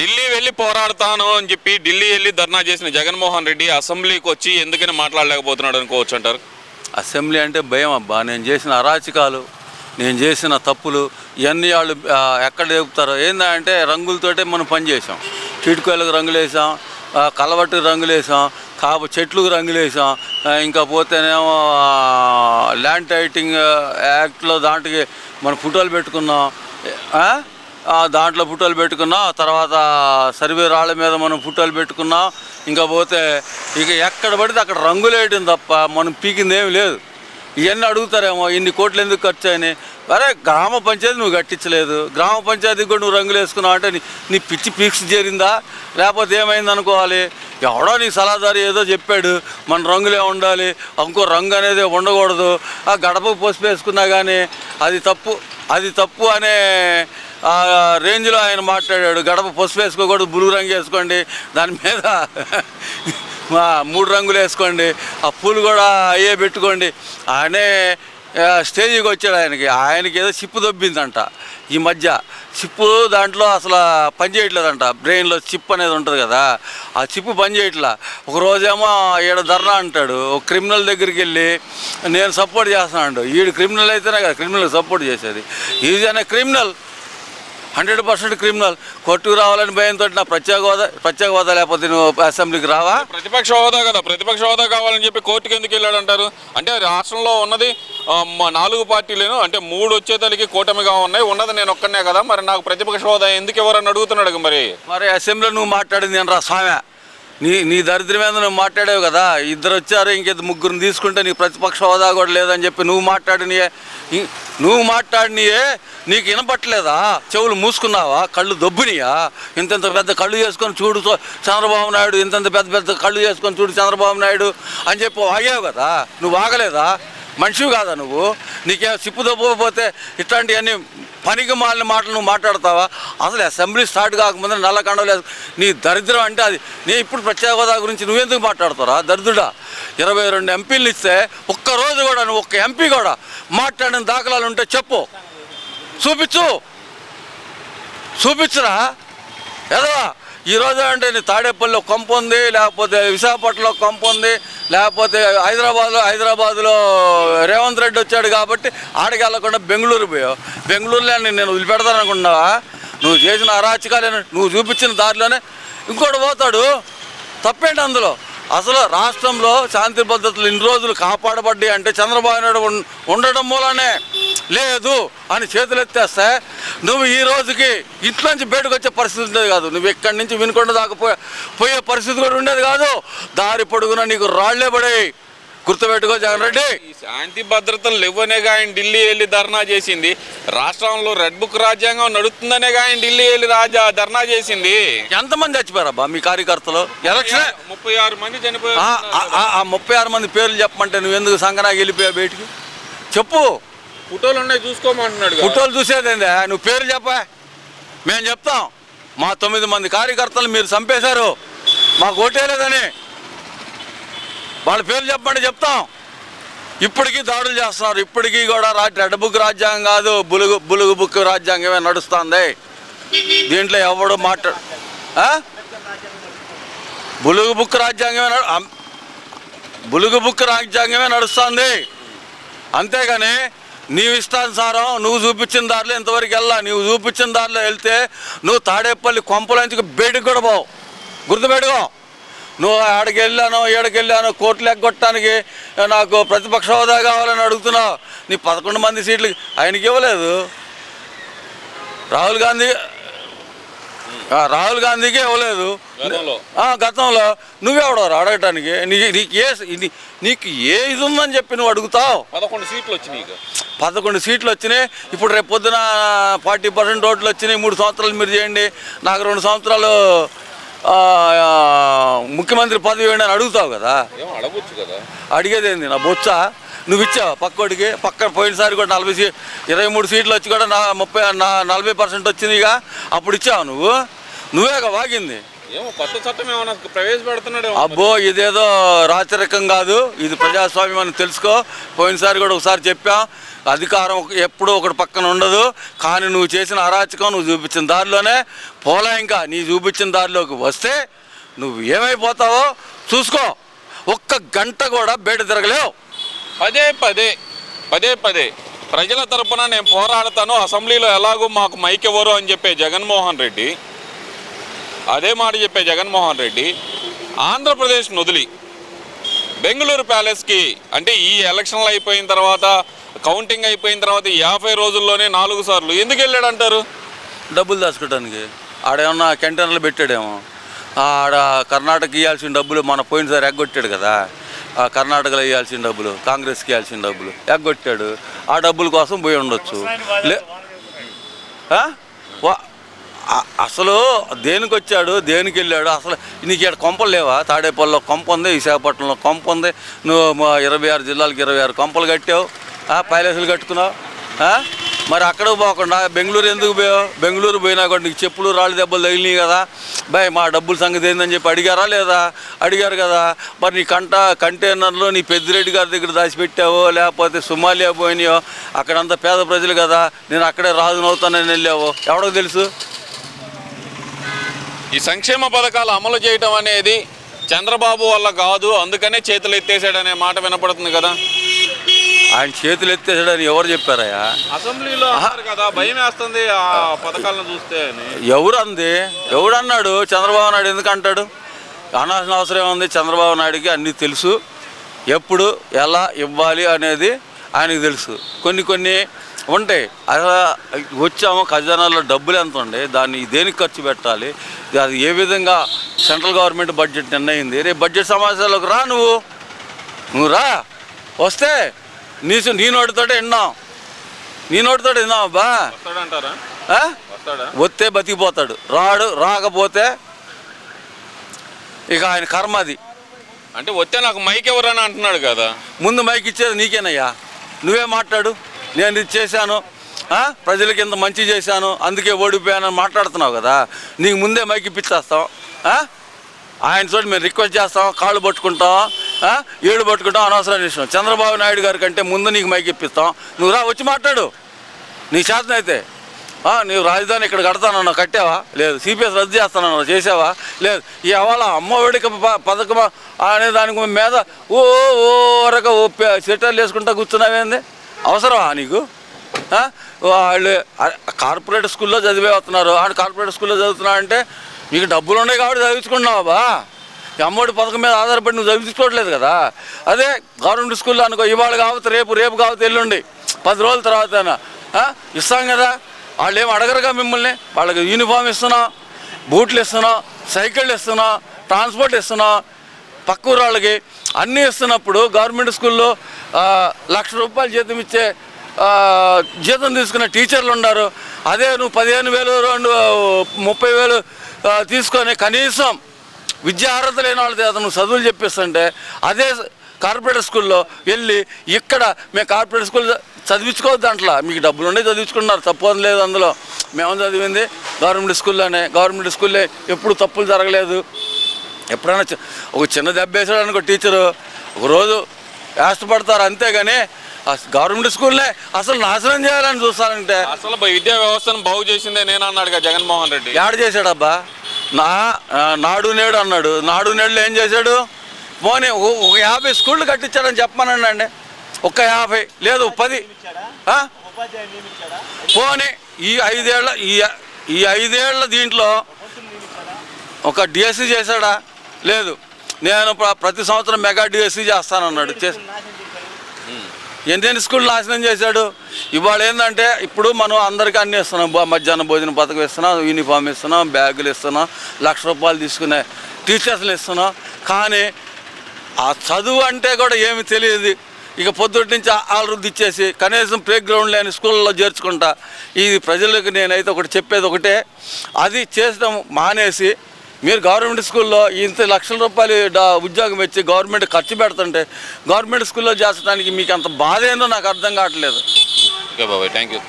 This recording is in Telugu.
ఢిల్లీ వెళ్ళి పోరాడతాను అని చెప్పి ఢిల్లీ వెళ్ళి ధర్నా చేసిన జగన్మోహన్ రెడ్డి అసెంబ్లీకి వచ్చి ఎందుకని మాట్లాడలేకపోతున్నాడు అనుకోవచ్చు అంటారు? అసెంబ్లీ అంటే భయం అబ్బా. నేను చేసిన అరాచకాలు నేను చేసిన తప్పులు ఇవన్నీ వాళ్ళు ఎక్కడ చెబుతారో ఏందంటే రంగులతోటే మనం పని చేసాం చిటుకోయలకు రంగులు వేసాం కలవట్టుకు రంగులు వేసాం కాపు చెట్లకు రంగులు వేసాం ఇంకా పోతేనేమో ల్యాండ్ టైటింగ్ యాక్ట్లో దాంట్కి మన ఫోటోలు పెట్టుకున్నాం. దాంట్లో ఫోటోలు పెట్టుకున్నాం తర్వాత సర్వే రాళ్ళ మీద మనం ఫోటోలు పెట్టుకున్నాం ఇంకా పోతే ఇక ఎక్కడ పడితే అక్కడ రంగులు వేయడం తప్ప మనం పీకింది ఏమి లేదు. ఇవన్నీ అడుగుతారేమో ఇన్ని కోట్లు ఎందుకు ఖర్చు అని అరే గ్రామ పంచాయతీ నువ్వు కట్టించలేదు. గ్రామ పంచాయతీకి కూడా నువ్వు రంగులు వేసుకున్నావు అంటే నీ నీ పిచ్చి పీక్స్ చేరిందా? లేకపోతే ఏమైంది అనుకోవాలి ఎవడో నీ సలహాదారు ఏదో చెప్పాడు మన రంగులే ఉండాలి ఇంకో రంగు అనేది ఉండకూడదు. ఆ గడపకు పసుపు వేసుకున్నా కానీ అది తప్పు అది తప్పు అనే రేంజ్లో ఆయన మాట్లాడాడు. గడప పసుపు వేసుకోకూడదు బులుగు రంగు వేసుకోండి. దాని మీద మూడు రంగులు వేసుకోండి. ఆ పూలు కూడా అయ్యే పెట్టుకోండి. ఆయనే ఆ, స్టేజీకి వచ్చాడు ఆయనకి. ఆయనకి ఏదో చిప్పు దొబ్బిందంట ఈ మధ్య. చిప్పు దాంట్లో అసలు పని చేయట్లేదంట. బ్రెయిన్లో చిప్ అనేది ఉంటుంది కదా. ఆ చిప్పు పని చేయట్లా. ఒక రోజేమో ఈడ ధర్నా అంటాడు. ఒక క్రిమినల్ దగ్గరికి వెళ్ళి నేను సపోర్ట్ చేస్తున్నాడు ఈడు క్రిమినల్ అయితేనే కదా క్రిమినల్ సపోర్ట్ చేసేది. ఈజ్ అనే క్రిమినల్. Hundred percent criminal. కొట్టుకు రావాలని భయంతో నా ప్రత్యేక హోదా ప్రత్యేక హోదా లేకపోతే నువ్వు అసెంబ్లీకి రావా? ప్రతిపక్ష హోదా కదా ప్రతిపక్ష హోదా కావాలని చెప్పి కోర్టుకి ఎందుకు వెళ్ళాడు అంటారు అంటే రాష్ట్రంలో ఉన్నది నాలుగు పార్టీలేను అంటే మూడు వచ్చేతలకి కూటమిగా ఉన్నాయి ఉన్నది నేను ఒక్కనే కదా మరి నాకు ప్రతిపక్ష హోదా ఎందుకు ఎవరని అడుగుతున్నాడు మరి. మరి అసెంబ్లీలో నువ్వు మాట్లాడింది నేను రా స్వామి? నీ నీ దరిద్ర మీద నువ్వు మాట్లాడావు కదా. ఇద్దరు వచ్చారు ఇంకిద్దరు ముగ్గురిని తీసుకుంటే నీకు ప్రతిపక్ష హోదా కూడా లేదని చెప్పి నువ్వు మాట్లాడినయే. నువ్వు మాట్లాడినయే నీకు వినపట్లేదా? చెవులు మూసుకున్నావా? కళ్ళు దొబ్బునియా? ఇంతంత పెద్ద కళ్ళు చేసుకొని చూడు చూ- చంద్రబాబు నాయుడు ఇంతంత పెద్ద పెద్ద కళ్ళు చేసుకొని చూడు చంద్రబాబు నాయుడు అని చెప్పి ఆగావు కదా. నువ్వు ఆగలేదా మనిషివి కాదా నువ్వు? నీకే సిప్పు దొబ్బకపోతే ఇట్లాంటివన్నీ పనికి మాలిన మాటలు నువ్వు మాట్లాడతావా? అసలు అసెంబ్లీ స్టార్ట్ కాకముందే నల్లకండలే నీ దరిద్రం అంటే అది. నీ ఇప్పుడు ప్రత్యేక హోదా గురించి నువ్వెందుకు మాట్లాడతారా దరిద్రుడా. ఇరవై రెండు ఎంపీలు ఇస్తే ఒక్క రోజు కూడా నువ్వు ఒక్క ఎంపీ కూడా మాట్లాడిన దాఖలాలు ఉంటే చెప్పు. చూపించు. చూపించురా. ఎదవా. ఈరోజు అంటే నీ తాడేపల్లిలో కొంప ఉంది లేకపోతే విశాఖపట్నంలో కొంప ఉంది లేకపోతే హైదరాబాద్లో హైదరాబాద్లో రేవంత్ రెడ్డి వచ్చాడు కాబట్టి ఆడికి వెళ్ళకుండా బెంగళూరు పోయావు. బెంగళూరులో నేను నేను వదిలిపెడతాను నువ్వు చేసిన అరాచకాలే నువ్వు చూపించిన దారిలోనే ఇంకోటి పోతాడు. తప్పేంటి అందులో? అసలు రాష్ట్రంలో శాంతి భద్రతలు ఇన్ని రోజులు కాపాడబడ్డాయి అంటే చంద్రబాబు నాయుడు ఉండడం మూలనే. లేదు అని చేతులు ఎత్తేస్తే నువ్వు ఈ రోజుకి ఇంట్లోంచి బయటకు వచ్చే పరిస్థితి ఉండేది కాదు. నువ్వు ఇక్కడి నుంచి వినుకొండ దాకా పోయే పరిస్థితి కూడా ఉండేది కాదు. దారి పొడుగున నీకు రాళ్ళే పడాయి. గుర్తుపెట్టుకో జగన్ రెడ్డి. ఈ శాంతి భద్రతలు లేవనేగా ఆయన ఢిల్లీ వెళ్ళి ధర్నా చేసింది. రాష్ట్రంలో రెడ్ బుక్ రాజ్యాంగం నడుస్తుందనేగా ఆయన ఢిల్లీ వెళ్ళి రాజా ధర్నా చేసింది. ఎంతమంది చచ్చిపోయారబ్బా మీ కార్యకర్తలు? ఎలక్షన్? ముప్పై ఆరు మంది చనిపోయారు. ఆ ముప్పై ఆరు మంది పేర్లు చెప్పమంటే నువ్వు ఎందుకు సంగనాకి వెళ్ళిపోయావు బయటికి? చెప్పు. ఫోటోలు ఉన్నాయి చూసుకోమంటున్నాడు ఫోటోలు చూసేదేందా? నువ్వు పేరు చెప్పా. మేము చెప్తాం. మా తొమ్మిది మంది కార్యకర్తలు మీరు చంపేశారు. మాకు ఓటేలేదని వాళ్ళ పేరు చెప్పండి చెప్తాం. ఇప్పటికీ దాడులు చేస్తున్నారు. ఇప్పటికీ కూడా రా రెడ్ బుక్ రాజ్యాంగం కాదు బులుగు బులుగు బుక్ రాజ్యాంగమే నడుస్తుంది. దీంట్లో ఎవడు మాట్లాడు బులుగు బుక్ రాజ్యాంగమే నడు- బులుగు బుక్ రాజ్యాంగమే నడుస్తుంది. అంతేగాని నీవు ఇష్టానుసారం నువ్వు చూపించిన దారిలో ఇంతవరకు వెళ్ళా నువ్వు చూపించిన దారిలో వెళ్తే నువ్వు తాడేపల్లి కొంపలోంచి బేడికి కూడా పోవు. గుర్తుపెట్టుకో. నువ్వు ఆడికి వెళ్ళాను ఏడికి వెళ్ళాను కోర్టులు ఎగ్గొట్టడానికి నాకు ప్రతిపక్ష హోదా కావాలని అడుగుతున్నావు. నీ పదకొండు మంది సీట్లు ఆయనకి ఇవ్వలేదు. రాహుల్ గాంధీ రాహుల్ గాంధీకి ఇవ్వలేదు. గతంలో. ఆ, గతంలో. నువ్వెవడో అడగటానికి నీకు నీకు ఏ నీకు ఏ ఇది ఉందని చెప్పి నువ్వు అడుగుతావు? పదకొండు సీట్లు వచ్చినాయి. పదకొండు సీట్లు వచ్చినాయి. ఇప్పుడు రేపు పొద్దున ఫార్టీ పర్సెంట్ ఓట్లు వచ్చినాయి. మూడు సంవత్సరాలు మీరు చేయండి. నాకు రెండు సంవత్సరాలు ముఖ్యమంత్రి పదవి ఇవ్వండి అని అడుగుతావు కదా? అడగొచ్చు కదా. అడిగేదేంది? నా బొచ్చ. నువ్వు ఇచ్చావు పక్కోడికి? పక్క పోయినసారి కూడా నలభై సీ ఇరవై మూడు సీట్లు వచ్చి కూడా నా ముప్పై నా నలభై పర్సెంట్ వచ్చినాయిగా అప్పుడు ఇచ్చావు నువ్వు? నువ్వేగా వాగింది? ఏమో కొత్త చట్టం ఏమైనా ప్రవేశపెడుతున్నాడు అబ్బో ఇదేదో రాచరికం కాదు. ఇది ప్రజాస్వామ్యం అని తెలుసుకో. పోయినసారి కూడా ఒకసారి చెప్పాం. అధికారం ఎప్పుడూ ఒకటి పక్కన ఉండదు. కానీ నువ్వు చేసిన అరాచకం నువ్వు చూపించిన దారిలోనే పోలే ఇంకా. నీ చూపించిన దారిలోకి వస్తే నువ్వు ఏమైపోతావో చూసుకో. ఒక్క గంట కూడా బయట తిరగలేవు. పదే పదే పదే పదే. ప్రజల తరపున నేను పోరాడతాను. అసెంబ్లీలో ఎలాగో మాకు మైక్ ఇవ్వరు అని చెప్పే జగన్మోహన్ రెడ్డి అదే మాట చెప్పే జగన్మోహన్ రెడ్డి ఆంధ్రప్రదేశ్ను వదిలి బెంగళూరు ప్యాలెస్కి అంటే ఈ ఎలక్షన్లు అయిపోయిన తర్వాత కౌంటింగ్ అయిపోయిన తర్వాత యాభై రోజుల్లోనే నాలుగు సార్లు ఎందుకు వెళ్ళాడు అంటారు? డబ్బులు దాచుకోవడానికి ఆడేమన్నా కంటైనర్లు పెట్టాడేమో. ఆడ కర్ణాటక ఇవ్వాల్సిన డబ్బులు మన పోయినసారి ఎగ్గొట్టాడు కదా. ఆ కర్ణాటకలో ఇవ్వాల్సిన డబ్బులు కాంగ్రెస్కి ఇవ్వాల్సిన డబ్బులు ఎగ్గొట్టాడు. ఆ డబ్బుల కోసం పోయి ఉండొచ్చు. లే అసలు దేనికి వచ్చాడు దేనికి వెళ్ళాడు అసలు నీకు ఇక్కడ కొంపలు లేవా? తాడేపల్లిలో కొంప ఉంది విశాఖపట్నంలో కొంప ఉంది నువ్వు మా ఇరవై ఆరు జిల్లాలకు ఇరవై ఆరు కొంపలు కట్టావు ఆ, కట్టుకున్నావు మరి అక్కడ పోకుండా బెంగళూరు ఎందుకు పోయావు? బెంగళూరు పోయినా కూడా నీకు చెప్పులు రాళ్ళు దెబ్బలు తగిలినాయి కదా. బాయ్ మా డబ్బులు సంగతి ఏందని చెప్పి అడిగారా లేదా? అడిగారు కదా. మరి నీ కంట కంటైనర్లో నీ పెద్దిరెడ్డి గారి దగ్గర దాచిపెట్టావో లేకపోతే సుమాలియా పోయినాయో? అక్కడంతా పేద ప్రజలు కదా. నేను అక్కడే రాజునవుతానని వెళ్ళావో? ఎవడో తెలుసు? ఈ సంక్షేమ పథకాలు అమలు చేయటం అనేది చంద్రబాబు వల్ల కాదు అందుకనే చేతులు ఎత్తేసాడనే మాట వినపడుతుంది కదా? ఆయన చేతులు ఎత్తేసాడని ఎవరు చెప్పారయ్యా? అసెంబ్లీలో అన్నారు కదా భయం వేస్తుంది ఆ పథకాలను చూస్తే అని. ఎవరు అంది ఎవడు అన్నాడు చంద్రబాబు నాయుడు ఎందుకు అంటాడు? అనాల్సిన అవసరం ఏముంది? చంద్రబాబు నాయుడికి అన్నీ తెలుసు. ఎప్పుడు ఎలా ఇవ్వాలి అనేది ఆయనకు తెలుసు. కొన్ని కొన్ని ఉంటాయి అలా వచ్చాము ఖజానాలో డబ్బులు ఎంత ఉండే దాన్ని దేనికి ఖర్చు పెట్టాలి అది ఏ విధంగా సెంట్రల్ గవర్నమెంట్ బడ్జెట్ నిర్ణయింది? రేపు బడ్జెట్ సమావేశాలకు రా నువ్వు. నువ్వు రా. వస్తే నీ నీ నోటితోటే విన్నాం. నీ నోటితోటి విన్నాం అబ్బా. వస్తే బతికిపోతాడు. రాడు రాకపోతే ఇక ఆయన కర్మ అది. అంటే వస్తే నాకు మైక్ ఎవరని అంటున్నాడు కదా. ముందు మైక్ ఇచ్చేది నీకేనయ్యా. నువ్వే మాట్లాడు. నేను ఇది చేశాను ప్రజలకి ఇంత మంచి చేశాను అందుకే ఓడిపోయానని మాట్లాడుతున్నావు కదా నీకు ముందే మైకిప్పిచ్చేస్తాం ఇప్పించేస్తాం ఆయన చోటు మేము రిక్వెస్ట్ చేస్తాం కాళ్ళు పట్టుకుంటాం ఏడు పట్టుకుంటాం అనవసరం విషయం. చంద్రబాబు నాయుడు గారి కంటే ముందు నీకు మైకిప్పిస్తాం నువ్వు రా వచ్చి మాట్లాడు. నీ శాతం అయితే. నీవు రాజధాని ఇక్కడ కడతానన్నావు కట్టావా? లేదు. సిపిఎస్ రద్దు చేస్తానన్నావు చేసావా? లేదు. ఇవాళ అమ్మ వేడిక పథకం అనే దానికి మీద ఓ ఓ రక ఓ సెటర్లు వేసుకుంటా కూర్చున్నావేంది? అవసరమా నీకు? వాళ్ళు కార్పొరేట్ స్కూల్లో చదివే వస్తున్నారు. ఆడు కార్పొరేట్ స్కూల్లో చదువుతున్నా అంటే నీకు డబ్బులు ఉన్నాయి కాబట్టి చదివించుకున్నావు బా? ఈ అమ్మఒడి పథకం మీద ఆధారపడి నువ్వు చదివించుకోవట్లేదు కదా? అదే గవర్నమెంట్ స్కూల్లో అనుకో ఇవాళ కావచ్చు రేపు రేపు కావచ్చు ఎల్లుండి పది రోజుల తర్వాత ఇస్తాం కదా? వాళ్ళు ఏం అడగరుగా మిమ్మల్ని? వాళ్ళకి యూనిఫామ్ ఇస్తున్నాం బూట్లు ఇస్తున్నాం సైకిళ్ళు ఇస్తున్నాం ట్రాన్స్పోర్ట్ ఇస్తున్నాం. పక్క ఊరు వాళ్ళకి అన్నీ ఇస్తున్నప్పుడు గవర్నమెంట్ స్కూల్లో లక్ష రూపాయలు జీతం ఇచ్చే జీతం తీసుకునే టీచర్లు ఉన్నారు. అదే నువ్వు పదిహేను వేలు రెండు ముప్పై వేలు తీసుకొని కనీసం విద్యా అర్హత లేని వాళ్ళ అతను నువ్వు చదువులు చెప్పిస్తుంటే అదే కార్పొరేట్ స్కూల్లో వెళ్ళి ఇక్కడ మేము కార్పొరేట్ స్కూల్ చదివించుకోవద్దు అంట్లా. మీకు డబ్బులు ఉండే చదివించుకున్నారు తప్పు లేదు అందులో. మేము చదివింది? గవర్నమెంట్ స్కూల్లోనే. గవర్నమెంట్ స్కూల్లో ఎప్పుడు తప్పులు జరగలేదు. ఎప్పుడైనా ఒక చిన్న దెబ్బ వేసాడు అనుకో టీచరు ఒక రోజు కష్టపడతారు అంతేగాని గవర్నమెంట్ స్కూల్నే అసలు నాశనం చేయాలని చూస్తారంటే. అసలు విద్యా వ్యవస్థను బాగు చేసిందే నేను అన్నాడు జగన్మోహన్ రెడ్డి. యాడ్ చేశాడబ్బా? నా నాడు నేడు అన్నాడు. నాడు నేడులో ఏం చేశాడు? పోనీ ఒక యాభై స్కూళ్ళు కట్టించాడని చెప్పమనండి. అండి ఒక యాభై లేదు పది? పోనీ ఈ ఐదేళ్ళ ఈ ఈ ఐదేళ్ళ దీంట్లో ఒక డిఎస్సి చేశాడా? లేదు. నేను ప్రతి సంవత్సరం మెగా డిఎస్సీ చేస్తానన్నాడు. చేసి ఎన్ని స్కూల్ నాశనం చేశాడు. ఇవాళ ఏంటంటే ఇప్పుడు మనం అందరికీ అన్ని ఇస్తున్నాం. మధ్యాహ్నం మధ్యాహ్న భోజన పథకం ఇస్తున్నాం యూనిఫామ్ ఇస్తున్నాం బ్యాగులు ఇస్తున్నాం లక్ష రూపాయలు తీసుకునే టీచర్స్లు ఇస్తున్నాం. కానీ ఆ చదువు అంటే కూడా ఏమి తెలియదు. ఇక పొద్దుటి నుంచి ఆలరుద్ది ఇచ్చేసి కనీసం ప్లే గ్రౌండ్ లేని స్కూల్లో చేర్చుకుంటా. ఇది ప్రజలకు నేనైతే ఒకటి చెప్పేది ఒకటే. అది చేసడం మానేసి మీరు గవర్నమెంట్ స్కూల్లో ఇంత లక్షల రూపాయలు ఉద్యోగం ఇచ్చి గవర్నమెంట్ ఖర్చు పెడుతుంటే గవర్నమెంట్ స్కూల్లో చేసడానికి మీకు అంత బాధ ఏందో నాకు అర్థం కావట్లేదు. ఓకే బాబాయ్ థ్యాంక్ యూ